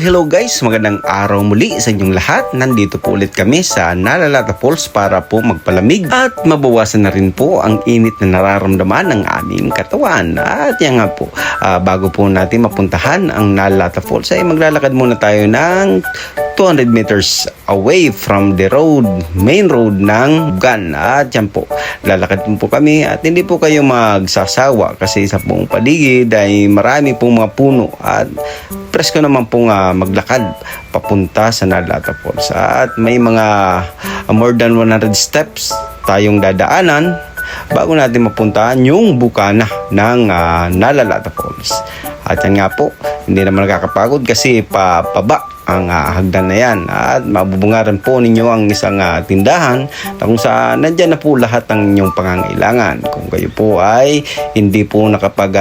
Hello, guys! Magandang araw muli sa inyong lahat. Nandito po ulit kami sa Nalalata Falls para po magpalamig at mabawasan na rin po ang init na nararamdaman ng aming katawan. At yan nga po, ah, bago po natin mapuntahan ang Nalalata Falls ay maglalakad muna tayo ng 200 meters away from the road, main road ng Bugan. At yan po, lalakad po kami at hindi po kayo magsasawa kasi sa buong paligid ay marami pong mga puno at presko naman pong ah, maglakad papunta sa Nalata Falls. At may mga ah, more than 100 steps tayong dadaanan bago natin mapuntahan yung bukana ng ah, Nalalata Falls. At yan nga po, hindi naman nakakapagod kasi pa, paba ang ah, hagdan na yan. At mabubungaran po ninyo ang isang ah, tindahan na kung saan nandyan na po lahat ng inyong pangangailangan. Kung kayo po ay hindi po nakapag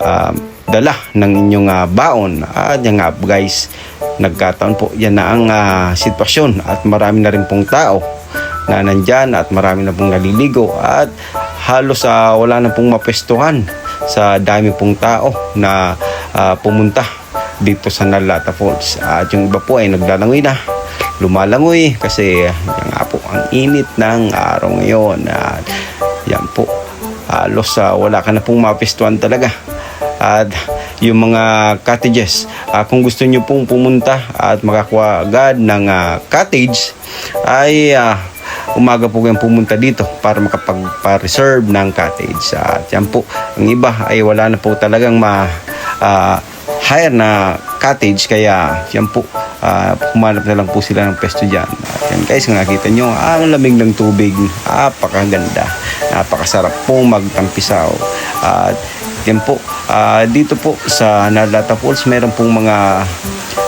ah, dala ng inyong ah, baon at yan nga guys nagkataon po yan na ang ah, sitwasyon. At marami na rin pong tao na nandyan at marami na pong naliligo at halos ah, wala na pong mapestuhan sa dami pong tao na ah, pumunta dito sa Nalata Falls. At yung iba po ay naglalangoy na. Lumalangoy kasi yan nga po ang init ng araw ngayon. At yan po halos ah, wala ka na pong mapestuhan talaga. At yung mga cottages ah, kung gusto nyo pong pumunta at makakuha agad ng ah, cottage ay ah, umaga po kayong pumunta dito para makapagpa-reserve ng cottage. At yan po ang iba ay wala na po talagang ma ah, hire na cottage kaya yan po uh, humanap na lang po sila ng pesto dyan. At yan guys nakita nyo ang lamig ng tubig napakaganda napakasarap po magtampisaw at yan po ah, dito po sa Nalata Falls meron pong mga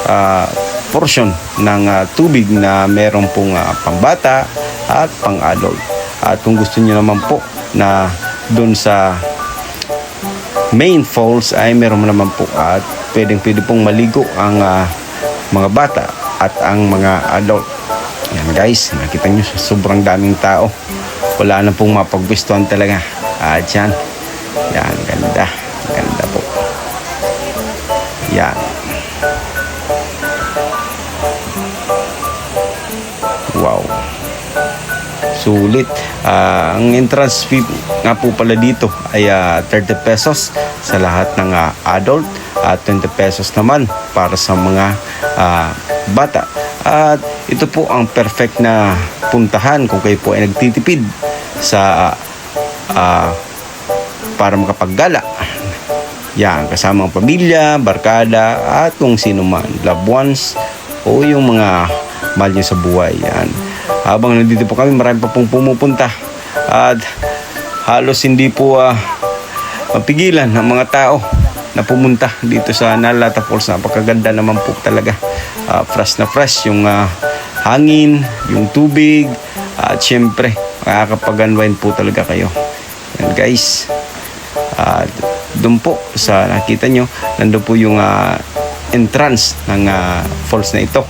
ah, portion ng ah, tubig na meron pong ah, pangbata at pang-adult. At kung gusto niyo naman po na doon sa main falls ay meron naman po at pwedeng pwede pong maligo ang ah, mga bata at ang mga adult. Yan guys, nakita nyo sobrang daming tao. Wala na pong mapagbistuhan talaga. At yan, yan. Ganda Sulit. Ah, ang entrance fee nga po pala dito ay ah, 30 pesos sa lahat ng ah, adult at 20 pesos naman para sa mga ah, bata. At ito po ang perfect na puntahan kung kayo po ay nagtitipid sa ah, para makapaggala. Yan, kasama ang pamilya, barkada, at kung sino man, loved ones, o yung mga mahal sa buhay. Yan. Habang nandito po kami, marami pa pong pumupunta. At halos hindi po ah, mapigilan ng mga tao na pumunta dito sa Nalata Falls. Napakaganda naman po talaga. Ah, fresh na fresh yung ah, hangin, yung tubig, at syempre, makakapag-unwind po talaga kayo. Yan guys. At doon po sa nakita nyo, nandun po yung ah, entrance ng ah, falls na ito.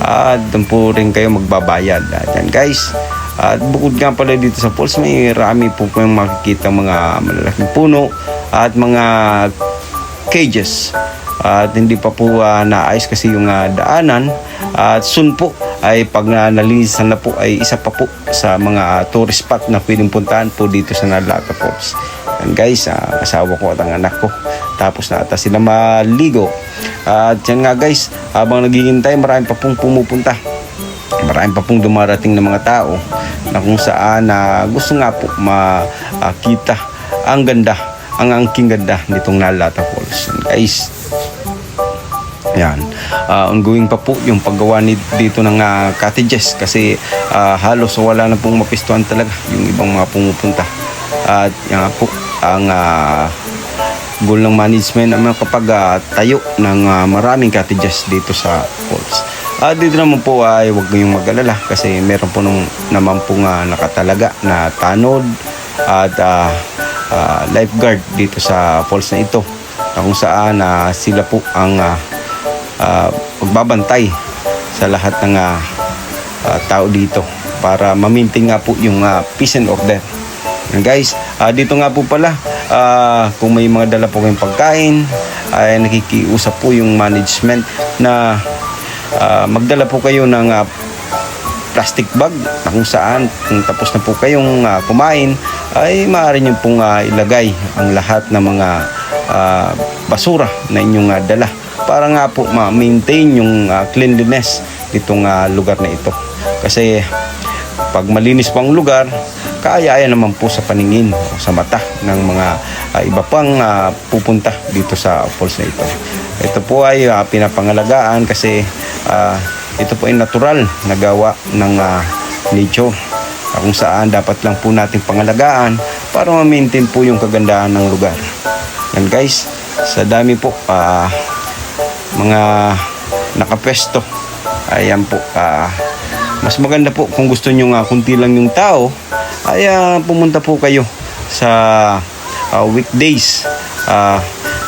At doon po rin kayo magbabayad. At yan guys. At bukod nga pala dito sa falls, may rami po kayong makikita mga malalaking puno at mga cages. At hindi pa po ah, naayos kasi yung ah, daanan. At soon po ay pag na nalinisan na po ay isa pa po sa mga ah, tourist spot na pwedeng puntahan po dito sa Nalata Falls. And guys, ah, asawa ko at ang anak ko. Tapos na ata sila maligo. At yan nga guys, habang naghihintay, marami pa pong pumupunta. Marami pa pong dumarating na mga tao na kung saan na gusto nga po makita ang ganda, ang angking ganda nitong Nalata Falls. And guys, yan. Ah, ongoing pa po yung paggawa ni, dito ng ah, cottages kasi ah, halos wala na pong mapistuhan talaga yung ibang mga pumupunta. At yan po ang ah, goal ng management naman kapag ah, tayo ng ah, maraming cottages dito sa falls. Ah, dito naman po ay huwag kayong mag-alala kasi meron po nung, naman pong ah, nakatalaga na tanod at ah, ah, lifeguard dito sa falls na ito na kung saan ah, sila po ang ah, ah, magbabantay sa lahat ng ah, ah, tao dito para ma-maintain nga po yung ah, peace and order. Guys, ah, dito nga po pala ah, kung may mga dala po kayong pagkain, ay nakikiusap po yung management na ah, magdala po kayo ng ah, plastic bag na kung saan kung tapos na po kayong ah, kumain ay maaari nyo pong ah, ilagay ang lahat ng mga ah, basura na inyong ah, dala para nga po ma-maintain yung ah, cleanliness nitong ah, lugar na ito. Kasi pag malinis po ang lugar kaya-aya naman po sa paningin sa mata ng mga ah, iba pang ah, pupunta dito sa falls na ito ito po ay ah, pinapangalagaan kasi ah, ito po ay natural na gawa ng ah, nature Ah, kung saan dapat lang po natin pangalagaan para ma-maintain po yung kagandahan ng lugar. Yan guys, sa dami po ah, mga nakapwesto. Ayan po, ah, mas maganda po kung gusto nyo nga kunti lang yung tao, ay ah, pumunta po kayo sa ah, weekdays. Ah,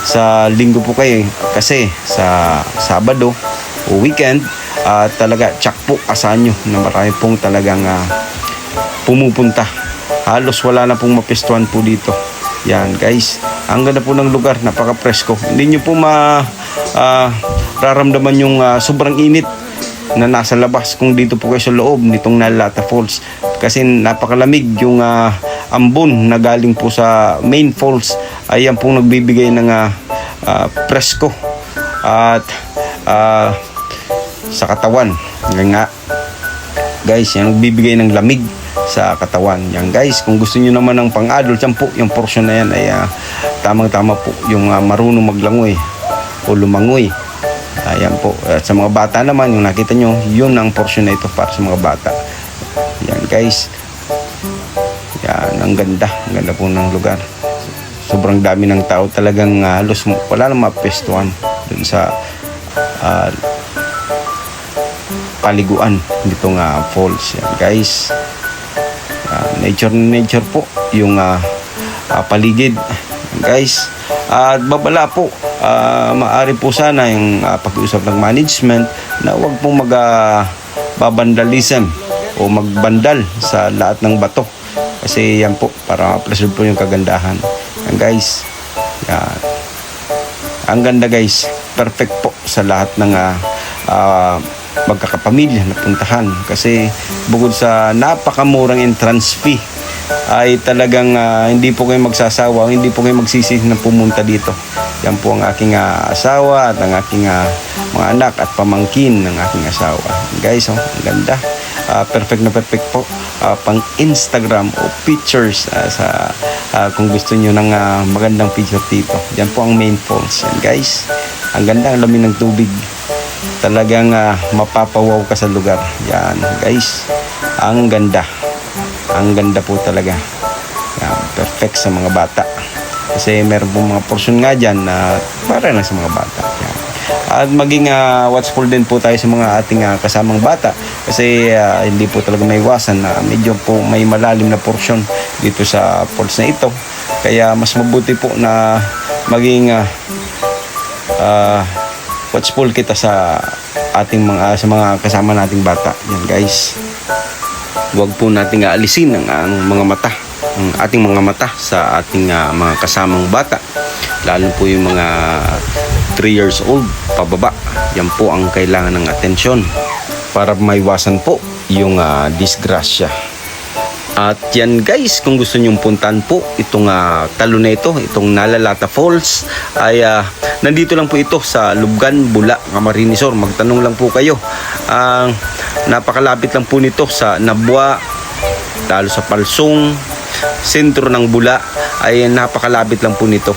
sa linggo po kayo kasi sa Sabado o weekend ah, talaga tsak po asahan nyo na marami pong talagang ah, pumupunta. Halos wala na pong mapistuan po dito. Yan guys, ang ganda po ng lugar, napaka-presko. Hindi nyo po ma ah, raramdaman yung ah, sobrang init na nasa labas kung dito po kayo sa loob nitong Nalata Falls. Kasi napakalamig yung ah, ambon na galing po sa main falls. Ayan pong nagbibigay ng ah, ah, presko at ah, sa katawan. Yan nga, guys yan nagbibigay ng lamig sa katawan. Yan guys kung gusto niyo naman ng pang adult yan po yung portion na yan ay tamang tama po yung ah, marunong maglangoy o lumangoy. Ayan po. At sa mga bata naman yung nakita nyo yun ang portion na ito para sa mga bata yan guys. Yan ang ganda. Ang ganda po ng lugar. Sobrang dami ng tao. Talagang ah, halos wala nang mapestuhan dun sa ah, paliguan nito nga falls. Yan guys. Ah, nature nature po yung ah, ah, paligid. Yan, guys. At babala po ah, maari po sana yung ah, pag-uusap ng management na wag pong mag babandalism o magbandal sa lahat ng bato. Kasi yan po para ma-preserve po yung kagandahan. Yan guys. Yan. Ang ganda guys. Perfect po sa lahat ng ah, ah, magkakapamilya na puntahan. Kasi bukod sa napakamurang entrance fee ay talagang ah, hindi po kayo magsasawa hindi po kayo magsisi na pumunta dito. Yan po ang aking ah, asawa at ang aking ah, mga anak at pamangkin ng aking asawa. Guys oh, ang ganda Ah, perfect na perfect po ah, pang Instagram o pictures ah, sa ah, kung gusto niyo ng ah, magandang picture dito. Yan po ang main falls. Yan guys. Ang ganda ang lamig ng tubig. Talagang ah, mapapawaw ka sa lugar. Yan guys. Ang ganda. Ang ganda po talaga. Yan, perfect sa mga bata. Kasi meron po mga portion nga dyan na para lang sa mga bata. At maging ah, watchful din po tayo sa mga ating ah, kasamang bata kasi ah, hindi po talaga may iwasan na medyo po may malalim na portion dito sa falls na ito. Kaya mas mabuti po na maging ah, ah, watchful kita sa ating mga sa mga kasama nating bata. Yan guys. Huwag po nating aalisin ang, ang mga mata, ang ating mga mata sa ating ah, mga kasamang bata. Lalo po yung mga 3 years old pababa. Yan po ang kailangan ng atensyon para maiwasan po yung ah, disgrasya. At yan guys, kung gusto nyong puntan po itong uh, talo na ito, itong Nalalata Falls, ay ah, nandito lang po ito sa Lubgan, Bula, Camarinesor. Magtanong lang po kayo. Ang napakalapit lang po nito sa Nabwa, lalo sa Palsong, sentro ng Bula, ay napakalapit lang po nito.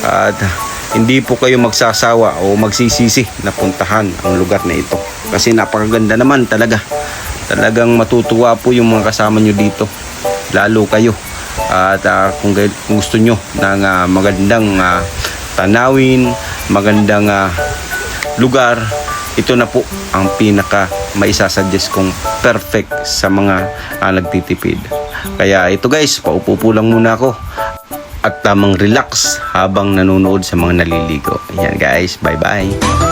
At hindi po kayo magsasawa o magsisisi na puntahan ang lugar na ito. Kasi napakaganda naman talaga. Talagang matutuwa po yung mga kasama nyo dito. Lalo kayo. At ah, kung, gusto nyo ng ah, magandang ah, tanawin, magandang ah, lugar, ito na po ang pinaka maisasuggest kong perfect sa mga ah, nagtitipid. Kaya ito guys, paupo po lang muna ako at tamang relax habang nanonood sa mga naliligo. Yan guys, bye bye.